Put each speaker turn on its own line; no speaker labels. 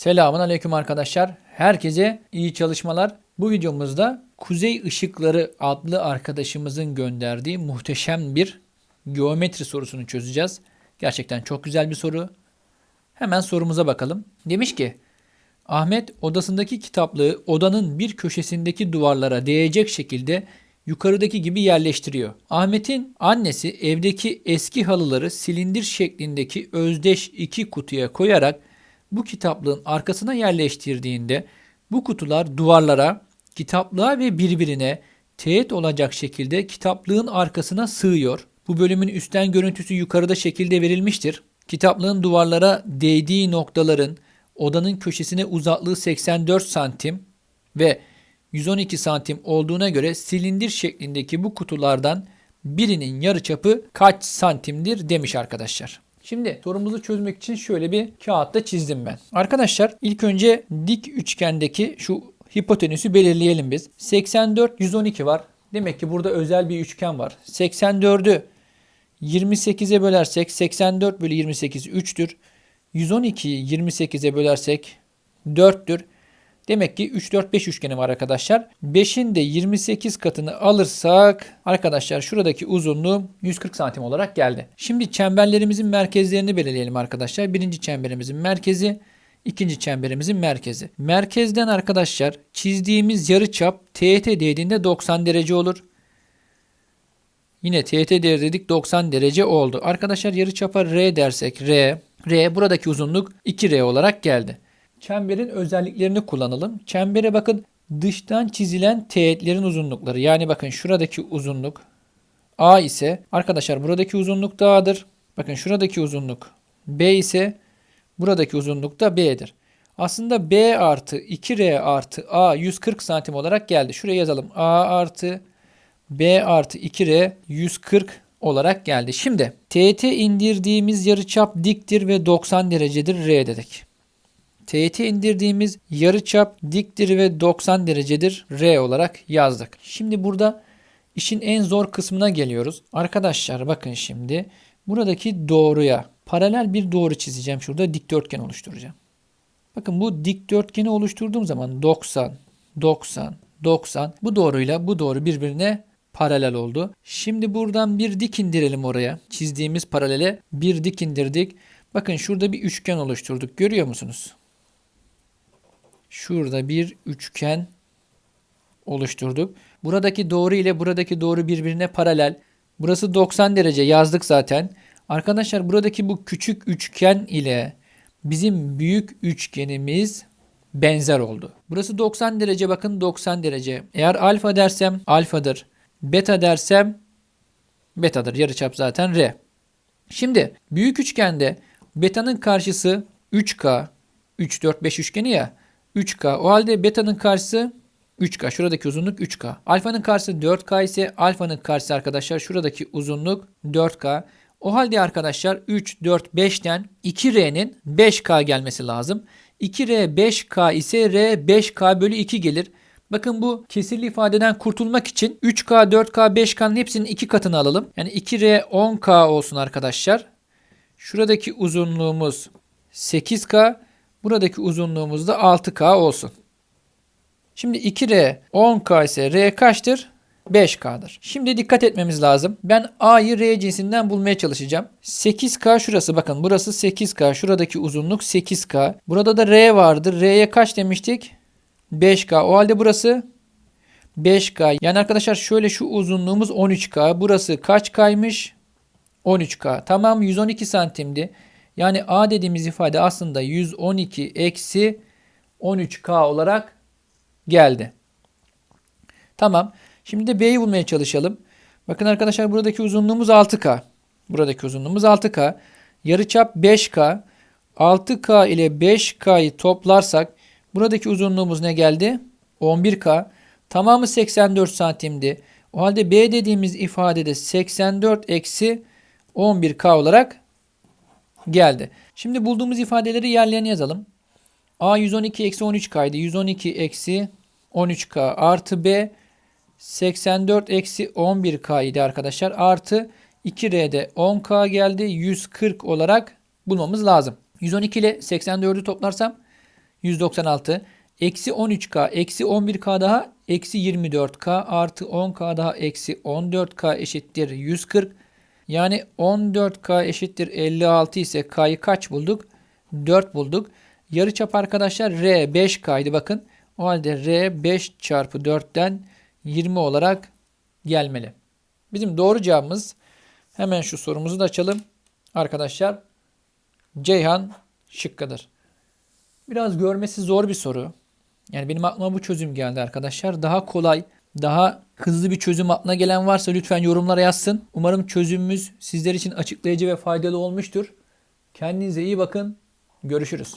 Selamun Aleyküm arkadaşlar. Herkese iyi çalışmalar. Bu videomuzda Kuzey Işıkları adlı arkadaşımızın gönderdiği muhteşem bir geometri sorusunu çözeceğiz. Gerçekten çok güzel bir soru. Hemen sorumuza bakalım. Demiş ki Ahmet odasındaki kitaplığı odanın bir köşesindeki duvarlara değecek şekilde yukarıdaki gibi yerleştiriyor. Ahmet'in annesi evdeki eski halıları silindir şeklindeki özdeş iki kutuya koyarak bu kitaplığın arkasına yerleştirdiğinde bu kutular duvarlara, kitaplığa ve birbirine teğet olacak şekilde kitaplığın arkasına sığıyor. Bu bölümün üstten görüntüsü yukarıda şekilde verilmiştir. Kitaplığın duvarlara değdiği noktaların odanın köşesine uzaklığı 84 santim ve 112 santim olduğuna göre silindir şeklindeki bu kutulardan birinin yarıçapı kaç santimdir demiş arkadaşlar. Şimdi sorumuzu çözmek için şöyle bir kağıtta çizdim ben. Arkadaşlar ilk önce dik üçgendeki şu hipotenüsü belirleyelim biz. 84 112 var. Demek ki burada özel bir üçgen var. 84'ü 28'e bölersek 84 bölü 28 3'tür. 112'yi 28'e bölersek 4'tür. Demek ki 3, 4, 5 üçgeni var arkadaşlar. 5'in de 28 katını alırsak arkadaşlar şuradaki uzunluğu 140 santim olarak geldi. Şimdi çemberlerimizin merkezlerini belirleyelim arkadaşlar. Birinci çemberimizin merkezi, ikinci çemberimizin merkezi. Merkezden arkadaşlar çizdiğimiz yarıçap teğet değdiğinde 90 derece olur. Yine teğet değeri dedik 90 derece oldu. Arkadaşlar yarıçapa R dersek R, R buradaki uzunluk 2R olarak geldi. Çemberin özelliklerini kullanalım. Çembere bakın dıştan çizilen teğetlerin uzunlukları. Yani bakın şuradaki uzunluk A ise arkadaşlar buradaki uzunluk da A'dır. Bakın şuradaki uzunluk B ise buradaki uzunluk da B'dir. Aslında B artı 2R artı A 140 santim olarak geldi. Şuraya yazalım. A artı B artı 2R 140 olarak geldi. Şimdi teğete indirdiğimiz yarıçap diktir ve 90 derecedir R dedik. Teğete indirdiğimiz yarıçap diktir ve 90 derecedir R olarak yazdık. Şimdi burada işin en zor kısmına geliyoruz. Arkadaşlar bakın şimdi buradaki doğruya paralel bir doğru çizeceğim. Şurada dikdörtgen oluşturacağım. Bakın bu dikdörtgeni oluşturduğum zaman 90, 90, 90 bu doğruyla bu doğru birbirine paralel oldu. Şimdi buradan bir dik indirelim oraya. Çizdiğimiz paralele bir dik indirdik. Bakın şurada bir üçgen oluşturduk. Görüyor musunuz? Şurada bir üçgen oluşturduk. Buradaki doğru ile buradaki doğru birbirine paralel. Burası 90 derece yazdık zaten. Arkadaşlar buradaki bu küçük üçgen ile bizim büyük üçgenimiz benzer oldu. Burası 90 derece bakın 90 derece. Eğer alfa dersem alfadır. Beta dersem betadır. Yarıçap zaten R. Şimdi büyük üçgende beta'nın karşısı 3K, 3, 4, 5 üçgeni ya. 3K. O halde beta'nın karşısı 3K. Şuradaki uzunluk 3K. Alfanın karşısı 4K ise alfanın karşısı arkadaşlar şuradaki uzunluk 4K. O halde arkadaşlar 3, 4, 5'ten 2R'nin 5K gelmesi lazım. 2R 5K ise R 5K bölü 2 gelir. Bakın bu kesirli ifadeden kurtulmak için 3K, 4K, 5K'nın hepsinin 2 katını alalım. Yani 2R 10K olsun arkadaşlar. Şuradaki uzunluğumuz 8K. Buradaki uzunluğumuz da 6K olsun. Şimdi 2R 10K ise R kaçtır? 5K'dır. Şimdi dikkat etmemiz lazım. Ben A'yı R cinsinden bulmaya çalışacağım. 8K şurası bakın burası 8K. Şuradaki uzunluk 8K. Burada da R vardır. R'ye kaç demiştik? 5K. O halde burası 5K. Yani arkadaşlar şöyle şu uzunluğumuz 13K. Burası kaç K'ymış? 13K. Tamam 112 santimdi. Yani A dediğimiz ifade aslında 112 eksi 13K olarak geldi. Tamam. Şimdi de B'yi bulmaya çalışalım. Bakın arkadaşlar buradaki uzunluğumuz 6K. Buradaki uzunluğumuz 6K. Yarıçap 5K. 6K ile 5K'yı toplarsak buradaki uzunluğumuz ne geldi? 11K. Tamamı 84 santimdi. O halde B dediğimiz ifadede 84 eksi 11K olarak geldi. Şimdi bulduğumuz ifadeleri yerlerine yazalım. A 112 eksi 13K idi. 112 eksi 13K artı B 84 eksi 11K idi arkadaşlar. Artı 2R'de 10K geldi. 140 olarak bulmamız lazım. 112 ile 84'ü toplarsam 196. Eksi 13K, eksi 11K daha eksi 24K artı 10K daha eksi 14K eşittir 140. Yani 14K eşittir 56 ise K'yı kaç bulduk? 4 bulduk. Yarıçap arkadaşlar R 5K'ydı bakın. O halde R 5 çarpı 4'ten 20 olarak gelmeli. Bizim doğru cevabımız hemen şu sorumuzu da açalım. Arkadaşlar Ceyhan şıkkıdır. Biraz görmesi zor bir soru. Yani benim aklıma bu çözüm geldi arkadaşlar. Daha kolay, daha hızlı bir çözüm aklına gelen varsa lütfen yorumlara yazsın. Umarım çözümümüz sizler için açıklayıcı ve faydalı olmuştur. Kendinize iyi bakın. Görüşürüz.